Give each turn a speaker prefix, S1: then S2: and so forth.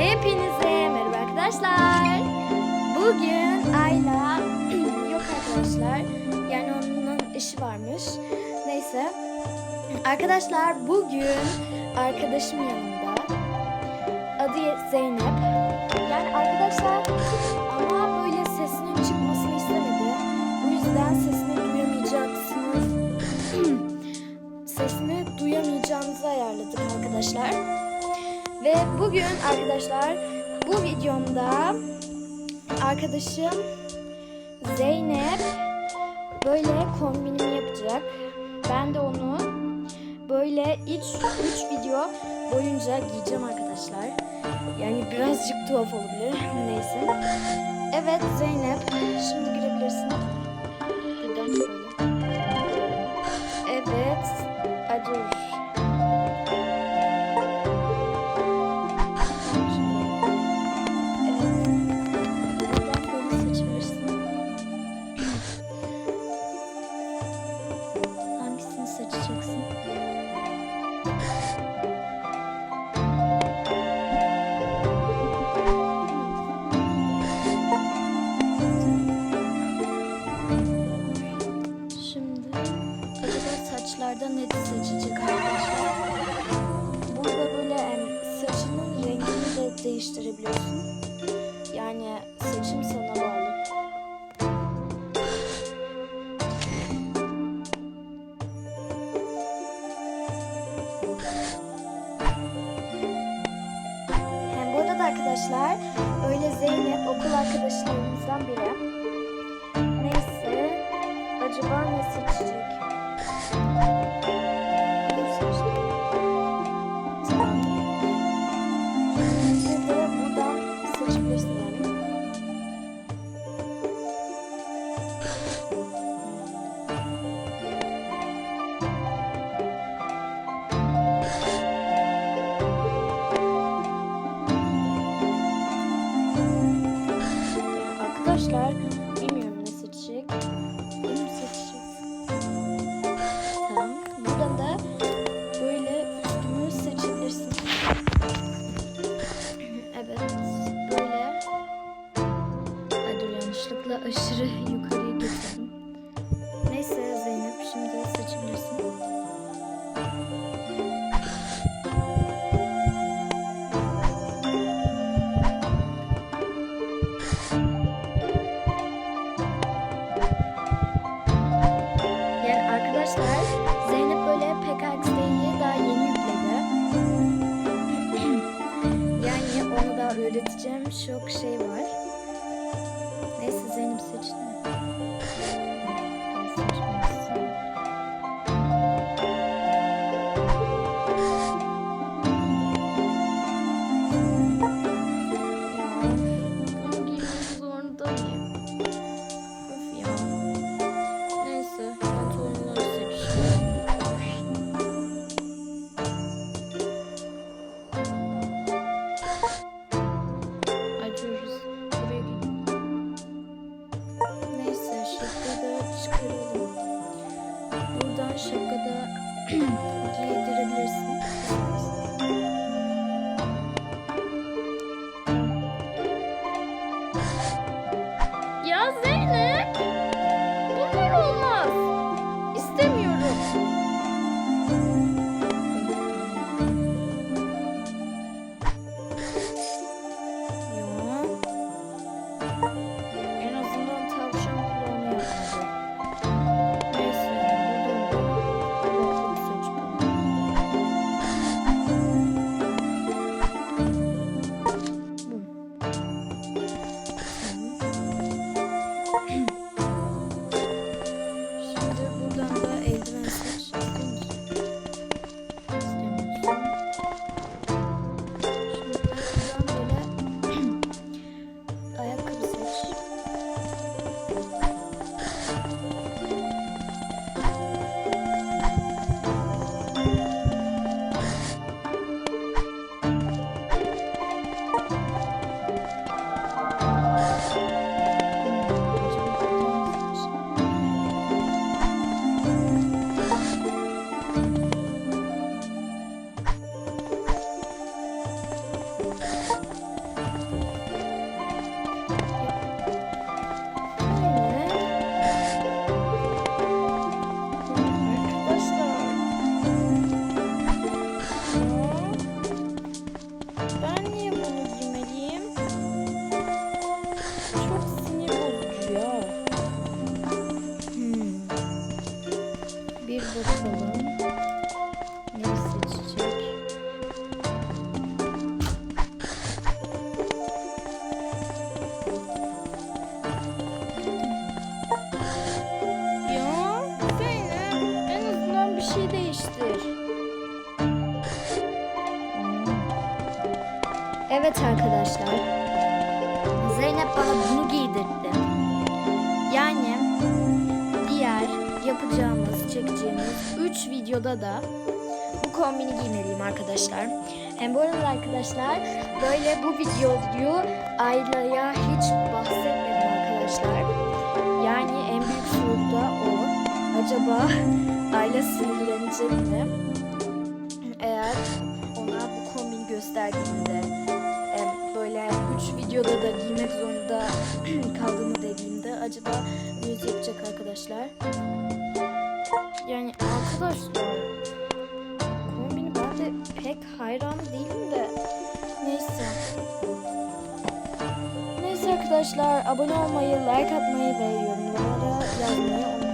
S1: Hepinize merhaba arkadaşlar. Bugün Ayla yok arkadaşlar. Yani onun işi varmış. Neyse. Arkadaşlar bugün arkadaşım yanında. Adı Zeynep. Yani arkadaşlar ama böyle sesinin çıkmasını istemedi. Bu yüzden sesini duyamayacaksınız. sesini duyamayacağınızı ayarladık arkadaşlar. Ve bugün arkadaşlar bu videomda arkadaşım Zeynep böyle kombinimi yapacak. Ben de onu böyle ilk 3 video boyunca giyeceğim arkadaşlar. Yani birazcık tuhaf olabilir. Neyse. Evet Zeynep şimdi Evet. Arkadaşlar öyle Zeynep okul arkadaşlarımızdan biri. Neyse acaba ne seçecek? Arkadaşlar arkadaşlar Zeynep böyle PKX'yi daha yeni yükledi. yani onu da öğreteceğim çok şey var. Neyse Zeynep seçti. 消えてる。bir bakalım. Ne seçecek? Ya Zeynep en azından bir şey değiştir. Evet arkadaşlar. Zeynep bana bunu videoda da bu kombini giymeliyim arkadaşlar. Hem bu arada arkadaşlar böyle bu videoyu Ayla'ya hiç bahsetmedim arkadaşlar. Yani en büyük soru da o. Acaba Ayla sinirlenecek mi? Eğer ona bu kombini gösterdiğimde em, böyle 3 videoda da giymek zorunda kaldığımı dediğimde acaba ne yapacak arkadaşlar? Yani arkadaşlar kombini ben de pek hayran değilim de neyse. Neyse arkadaşlar abone olmayı, like atmayı ve yorumlara yazmayı unutmayın.